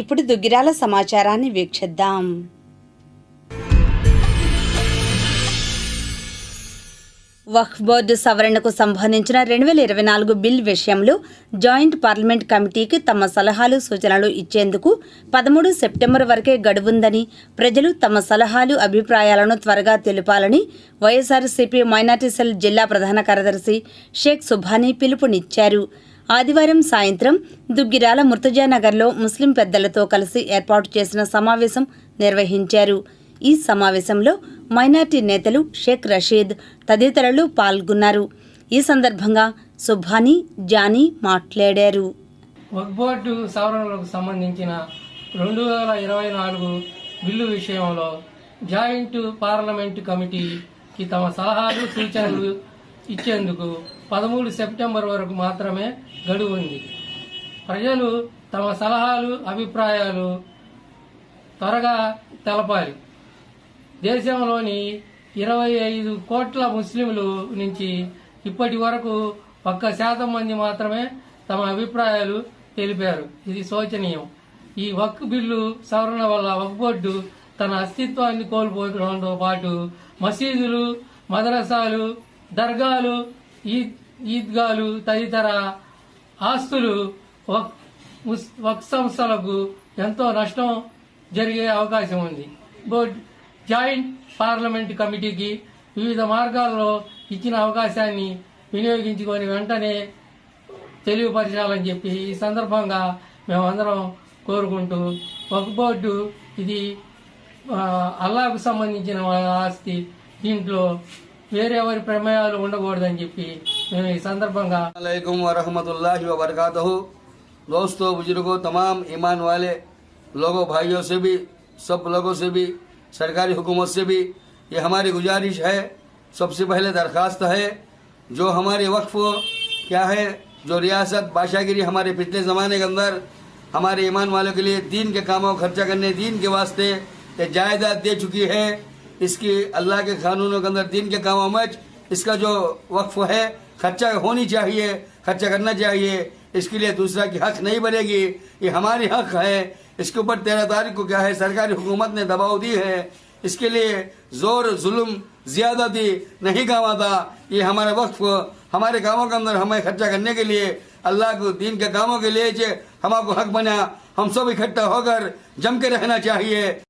ఇప్పుడు దుగ్గిరాల సమాచారాన్ని వీక్షిద్దాం. వక్ఫ్ బోర్డు సవరణకు సంబంధించిన రెండు వేల ఇరవై నాలుగు బిల్ విషయంలో జాయింట్ పార్లమెంట్ కమిటీకి తమ సలహాలు సూచనలు ఇచ్చేందుకు పదమూడు సెప్టెంబర్ వరకే గడువుందని ప్రజలు తమ సలహాలు అభిప్రాయాలను త్వరగా తెలిపాలని వైఎస్ఆర్సీపీ మైనార్టీ సెల్ జిల్లా ప్రధాన కార్యదర్శి షేక్ సుభానీ పిలుపునిచ్చారు. ఆదివారం సాయంత్రం దుగ్గిరాల ముర్తజానగర్లో ముస్లిం పెద్దలతో కలిసి ఏర్పాటు చేసిన సమావేశం నిర్వహించారు. ఈ సమావేశంలో మైనార్టీ నేతలు షేక్ రషీద్ తదితరులు పాల్గొన్నారు. ఈ సందర్భంగా సుభానీ జానీ మాట్లాడారు. వక్ సవరణలకు సంబంధించిన రెండు వేల ఇరవై నాలుగు బిల్లు విషయంలో జాయింట్ పార్లమెంటు కమిటీకి తమ సలహాలు సూచనలు ఇచ్చేందుకు పదమూడు సెప్టెంబర్ వరకు మాత్రమే గడువు ఉంది. ప్రజలు తమ సలహాలు అభిప్రాయాలు త్వరగా తెలపాలి. దేశంలోని ఇరవై ఐదు కోట్ల ముస్లింలు నుంచి ఇప్పటి వరకు ఒక్క శాతం మంది మాత్రమే తమ అభిప్రాయాలు తెలిపారు. ఇది శోచనీయం. ఈ వక్ బిల్లు సవరణ వల్ల వక్ బోర్డు తన అస్తిత్వాన్ని కోల్పోవడంతో పాటు మసీదులు మదరసాలు దర్గాలు ఈద్ ఈద్గాలు తదితర ఆస్తులు వక్ వక్ సంస్థలకు ఎంతో నష్టం జరిగే అవకాశం ఉంది. బోర్డ్ జాయింట్ పార్లమెంట్ కమిటీకి వివిధ మార్గాల్లో ఇచ్చిన అవకాశాన్ని వినియోగించుకొని వెంటనే తెలియపరచాలని చెప్పి ఈ సందర్భంగా మేమందరం కోరుకుంటూ ఒక బోర్డు ఇది అల్లాకు సంబంధించిన ఆస్తి దీంట్లో వేరెవరి ప్రమేయాలు ఉండకూడదని చెప్పి మేము ఈ సందర్భంగా अलैकुम वरहमतुल्लाहि वबरकातुहू दोस्तों बुजुर्गों तमाम ईमान वाले लोगों भाइयों से भी सब लोगों से भी सरकारी हुकूमत से भी ये हमारी गुजारिश है सबसे पहले दरखास्त है जो हमारे वक्फ क्या है जो रियासत बादशाहगिरी हमारे पिछले ज़माने के अंदर हमारे ईमान वालों के लिए दीन के कामों को खर्चा करने दीन के वास्ते ये जायदाद दे चुकी है इसकी अल्लाह के कानूनों के अंदर दीन के कामों में इसका जो वक्फ है, खर्चा होनी चाहिए, खर्चा करना चाहिए। इसके लिए दूसरा की हक नहीं बनेगी। ये हमारी हक है। इसके ऊपर तेरह तारीख को क्या है? सरकारी हुकूमत ने दबाव दी है। इसके लिए ज़ोर, जुल्म ज्यादती नहीं काम आता ये हमारे वक्फ, हमारे कामों के अंदर हमें खर्चा करने के लिए, अल्लाह को दीन के कामों के लिए जे हमको हक बना, हम सब इकट्ठा होकर जम के रहना चाहिए।